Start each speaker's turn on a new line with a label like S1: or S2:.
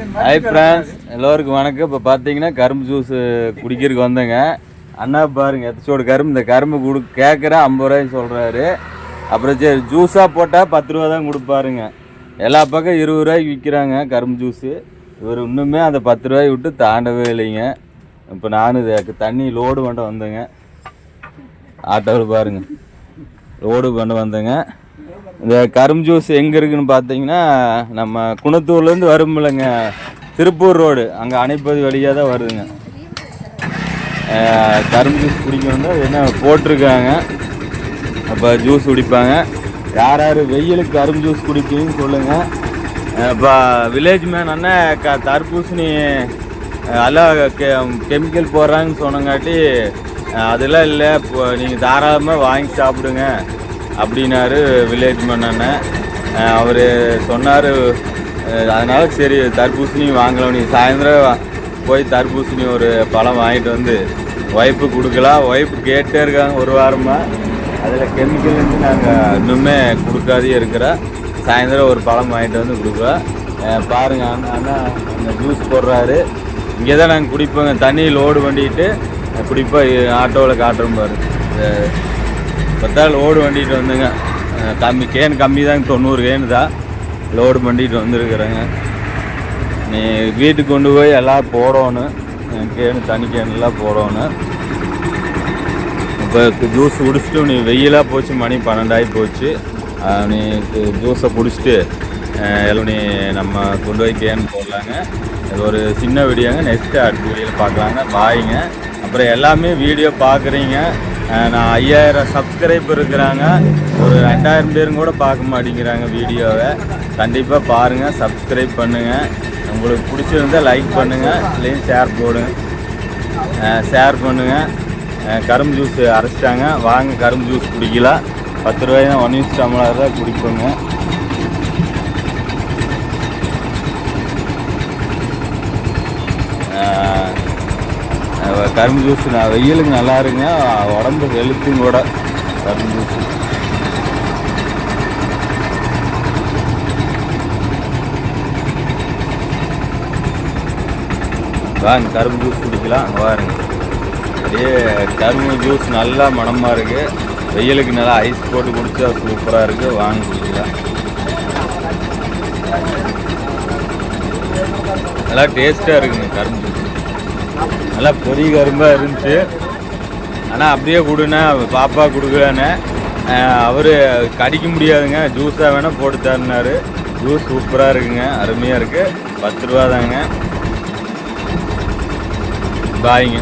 S1: Hi friends எல்லோருக்கும் வணக்கம். இப்போ பார்த்தீங்கன்னா கரும்பு ஜூஸ் குடிக்கிறதுக்கு வந்தேங்க. அண்ணா பாருங்க எத்தச்சோடு கரும்பு. இந்த கரும்பு கொடு கேட்குறேன் ஐம்பது ரூபாய்ன்னு சொல்கிறாரு அப்புறம் சரி ஜூஸாக போட்டால் பத்து ரூபா தான் கொடுப்பாருங்க. எல்லா பக்கம் இருபது ரூபாய்க்கு விற்கிறாங்க கரும்பு ஜூஸு. இவர் இன்னுமே அந்த பத்து ரூபாய் விட்டு தாண்டவே இல்லைங்க. இப்போ நானும் இதுக்கு தண்ணி லோடு பண்ண வந்தேங்க. ஆட்டோவில் பாருங்க. லோடு பண்ண வந்தேங்க. இந்த கரும்பு ஜூஸ் எங்கே இருக்குன்னு பார்த்தீங்கன்னா நம்ம குணத்தூர்லேருந்து வரும்லங்க திருப்பூர் ரோடு. அங்கே அணைப்பதி வழியாக தான் வருதுங்க. கரும் கரும்பு ஜூஸ் குடிக்கணும்னா என்ன போட்டிருக்காங்க. அப்போ ஜூஸ் குடிப்பாங்க. யார் யார் வெயிலுக்கு கரும்பு ஜூஸ் குடிப்பீங்கன்னு சொல்லுங்கள் இப்போ வில்லேஜ் மேன் அண்ணன் க தர்பூசணி எல்லாம் கெ கெமிக்கல் போடுறாங்கன்னு சொன்னங்காட்டி அதெல்லாம் இல்லை. இப்போ நீங்கள் தாராளமாக வாங்கி சாப்பிடுங்க. அப்படின்னாரு வில்லேஜ் மன்னன். அவர் சொன்னார் அதனால் சரி தர்பூசணி வாங்கலாம். நீ சாயந்தரம் போய் தர்பூசணி ஒரு பழம் வாங்கிட்டு வந்து ஒய்ஃபு கொடுக்கலாம். ஒய்ஃபு கேட்டே இருக்காங்க ஒரு வாரமாக அதில் கெமிக்கல் நாங்கள் இன்னுமே கொடுக்காதே இருக்கிறோம் சாயந்தரம் ஒரு பழம் வாங்கிட்டு வந்து கொடுக்குறோம் பாருங்கள் பாருங்க அண்ணா அண்ணா அந்த ஜூஸ் போடுறாரு. இங்கே தான் நாங்கள் குடிப்போங்க. தண்ணி லோடு பண்ணிட்டு குடிப்போம் ஆட்டோவில் காட்டுறோம் பாரு. பத்தாள் லோடு வண்டிகிட்டு வந்துங்க. கம்மி கேன் கம்மி தான் தொண்ணூறு கேனு தான். லோடு பண்ணிட்டு வந்துருக்குறேங்க. நீ வீட்டுக்கு கொண்டு போய் எல்லாம் போடணும். கேனு தனி கேன்லாம் போடணும். இப்போ ஜூஸ் குடிச்சிட்டு நீ வெயிலாக போச்சு மணி பன்னெண்டாகி போச்சு. நீ ஜூஸை குடிச்சிட்டு எல்லாம் நீ நம்ம கொண்டு போய் கேன் போடலாங்க. இது ஒரு சின்ன வீடியோங்க. நெக்ஸ்ட்டு அடுத்த வீடியோவில் பார்க்கலாங்க. பாய்ங்க. அப்புறம் எல்லாமே வீடியோ பார்க்குறீங்க. நான் ஐயாயிரம் சப்ஸ்கிரைப் இருக்கிறாங்க. ஒரு ரெண்டாயிரம் பேரும் கூட பார்க்க மாட்டேங்கிறாங்க வீடியோவை. கண்டிப்பாக பாருங்கள் சப்ஸ்கிரைப் பண்ணுங்கள் உங்களுக்கு பிடிச்சிருந்தா லைக் பண்ணுங்கள் இல்லையும் ஷேர் போடுங்க. ஷேர் பண்ணுங்கள் கரும்பு ஜூஸ் அரைச்சிட்டாங்க. வாங்க கரும்பு ஜூஸ் குடிக்கலாம். பத்து ரூபாய் தான் ஒன் இன்ச் டம்ளர் தான் குடிப்போங்க. கரும்பு ஜூஸ் நான் வெயிலுக்கு நல்லா இருங்க. உடம்பு ஹெல்த்தும் கூட. கரும்பு ஜூஸ். வாங்க கரும்பு ஜூஸ் குடிக்கலாம். அங்கே வாருங்க அப்படியே கரும்பு ஜூஸ் நல்லா மணமாக இருக்குது வெயிலுக்கு நல்லா ஐஸ் போட்டு குடிச்சா சூப்பராக இருக்குது வாங்க குடிக்கலாம். நல்லா டேஸ்ட்டாக இருக்குங்க கரும்பு ஜூஸ். நல்லா பெரிய கரும்பாக இருந்துச்சு. ஆனால் அப்படியே கொடுனா பாப்பா கொடுக்கலான்னு. அவர் கடிக்க முடியாதுங்க. ஜூஸாக வேணால் போட்டு தரனாரு ஜூஸ் சூப்பராக இருக்குங்க. அருமையாக இருக்குது பத்து ரூபா தாங்க பாய்ங்க.